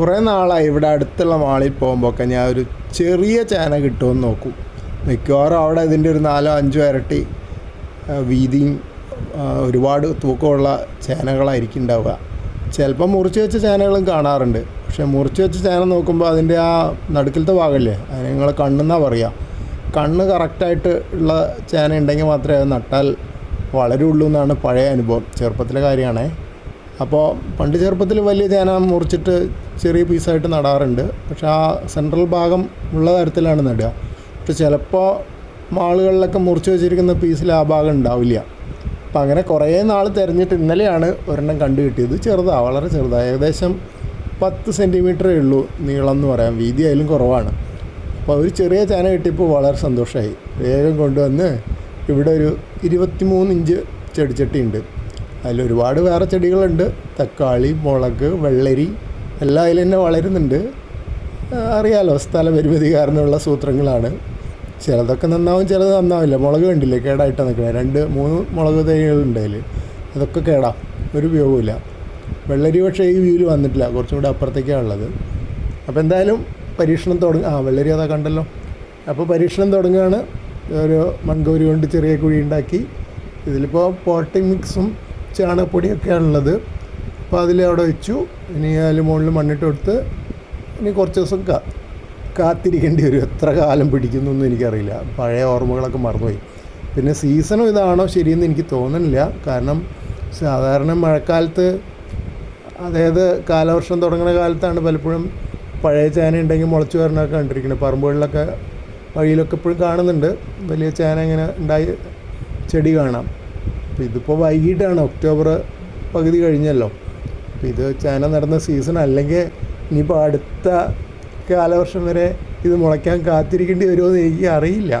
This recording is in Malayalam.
കുറേ നാളായി ഇവിടെ അടുത്തുള്ള മാളിൽ പോകുമ്പോഴൊക്കെ ഞാൻ ഒരു ചെറിയ ചേന കിട്ടുമെന്ന് നോക്കും. മിക്കവാറും അവിടെ ഇതിന്റെ ഒരു നാലോ അഞ്ചോ ഇരട്ടി വീതിയും ഒരുപാട് തൂക്കമുള്ള ചേനകളായിരിക്കും ഉണ്ടാവുക. ചിലപ്പോൾ മുറിച്ച് വെച്ച ചേനകളും കാണാറുണ്ട്. പക്ഷേ മുറിച്ച് വെച്ച ചേന നോക്കുമ്പോൾ അതിന്റെ ആ നടുക്കിലത്തെ ഭാഗമല്ലേ അതിന് നിങ്ങൾ കണ്ണെന്നാണ് പറയുക. കണ്ണ് കറക്റ്റായിട്ട് ഉള്ള ചേന ഉണ്ടെങ്കിൽ മാത്രമേ അത് നട്ടാൽ വളരുള്ളൂ എന്നാണ് പഴയ അനുഭവം. ചെറുപ്പത്തിലെ കാര്യമാണേ. അപ്പോൾ പണ്ട് ചെറുപ്പത്തിൽ വലിയ ചേന മുറിച്ചിട്ട് ചെറിയ പീസായിട്ട് നടാറുണ്ട്. പക്ഷെ ആ സെൻട്രൽ ഭാഗം ഉള്ള തരത്തിലാണ് നടുക. പക്ഷെ ചിലപ്പോൾ മാളുകളിലൊക്കെ മുറിച്ച് വെച്ചിരിക്കുന്ന പീസിൽ ആ ഭാഗം ഉണ്ടാവില്ല. അപ്പം അങ്ങനെ കുറേ നാൾ തിരഞ്ഞിട്ട് ഇന്നലെയാണ് ഒരെണ്ണം കണ്ടു കിട്ടിയത്. ചെറുതാണ് വളരെ ചെറുതാണ് ഏകദേശം പത്ത് സെന്റിമീറ്ററേ ഉള്ളൂ നീളം എന്ന് പറയാം. വീതി അതിലും കുറവാണ്. അപ്പോൾ ഒരു ചെറിയ ചേന കിട്ടിയപ്പോൾ വളരെ സന്തോഷമായി വേഗം കൊണ്ടുവന്ന് ഇവിടെ ഒരു ഇരുപത്തിമൂന്ന് ഇഞ്ച് ചെടിച്ചട്ടി ഉണ്ട് അതിൽ ഒരുപാട് വേറെ ചെടികളുണ്ട്. തക്കാളി മുളക് വെള്ളരി എല്ലാം അതിൽ തന്നെ വളരുന്നുണ്ട്. അറിയാലോ സ്ഥല പരിമിതി കാരണമുള്ള സൂത്രങ്ങളാണ്. ചിലതൊക്കെ നന്നാവും ചിലത് നന്നാവില്ല. മുളക് കണ്ടില്ലേ കേടായിട്ട് നിൽക്കണേ. രണ്ട് മൂന്ന് മുളക് തൈകളുണ്ട് അതിൽ അതൊക്കെ കേടാം ഒരു ഉപയോഗമില്ല വെള്ളരി പക്ഷേ ഈ വ്യൂവിൽ വന്നിട്ടില്ല കുറച്ചും കൂടെ അപ്പുറത്തേക്കാണ് ഉള്ളത് അപ്പോൾ എന്തായാലും പരീക്ഷണം തുടങ്ങി ആ വെള്ളരി അതാ കണ്ടല്ലോ. അപ്പോൾ പരീക്ഷണം തുടങ്ങുകയാണ്. ഒരു മൺകൗരി കൊണ്ട് ചെറിയ കുഴി ഉണ്ടാക്കി. ഇതിലിപ്പോൾ പോട്ടിംഗ് മിക്സും ചാണകപ്പൊടിയൊക്കെയാണുള്ളത്. അപ്പോൾ അതിൽ അവിടെ വെച്ചു. ഇനി അതിൽ മുകളിൽ മണ്ണിട്ട് കൊടുത്ത് ഇനി കുറച്ച് ദിവസം കാ കാത്തിരിക്കേണ്ടി വരും. എത്ര കാലം പിടിക്കുന്നൊന്നും എനിക്കറിയില്ല. പഴയ ഓർമ്മകളൊക്കെ മറന്നുപോയി. പിന്നെ സീസണും ഇതാണോ ശരിയെന്ന് എനിക്ക് തോന്നുന്നില്ല കാരണം സാധാരണ മഴക്കാലത്ത് അതായത് കാലവർഷം തുടങ്ങുന്ന കാലത്താണ് പലപ്പോഴും പഴയ ചേന ഉണ്ടെങ്കിൽ മുളച്ച് വരണമൊക്കെ കണ്ടിരിക്കുന്നത് പറമ്പുകളിലൊക്കെ വഴിയിലൊക്കെ ഇപ്പോഴും കാണുന്നുണ്ട്. വലിയ ചേന ഇങ്ങനെ ഉണ്ടായി ചെടി കാണാം. അപ്പോൾ ഇതിപ്പോൾ വൈകിട്ടാണ്. ഒക്ടോബർ പകുതി കഴിഞ്ഞല്ലോ. അപ്പോൾ ഇത് ചേന നടന്ന സീസൺ അല്ലെങ്കിൽ ഇനിയിപ്പോൾ അടുത്ത കാലവർഷം വരെ ഇത് മുളയ്ക്കാൻ കാത്തിരിക്കേണ്ടി വരുമോ എന്ന് എനിക്ക് അറിയില്ല.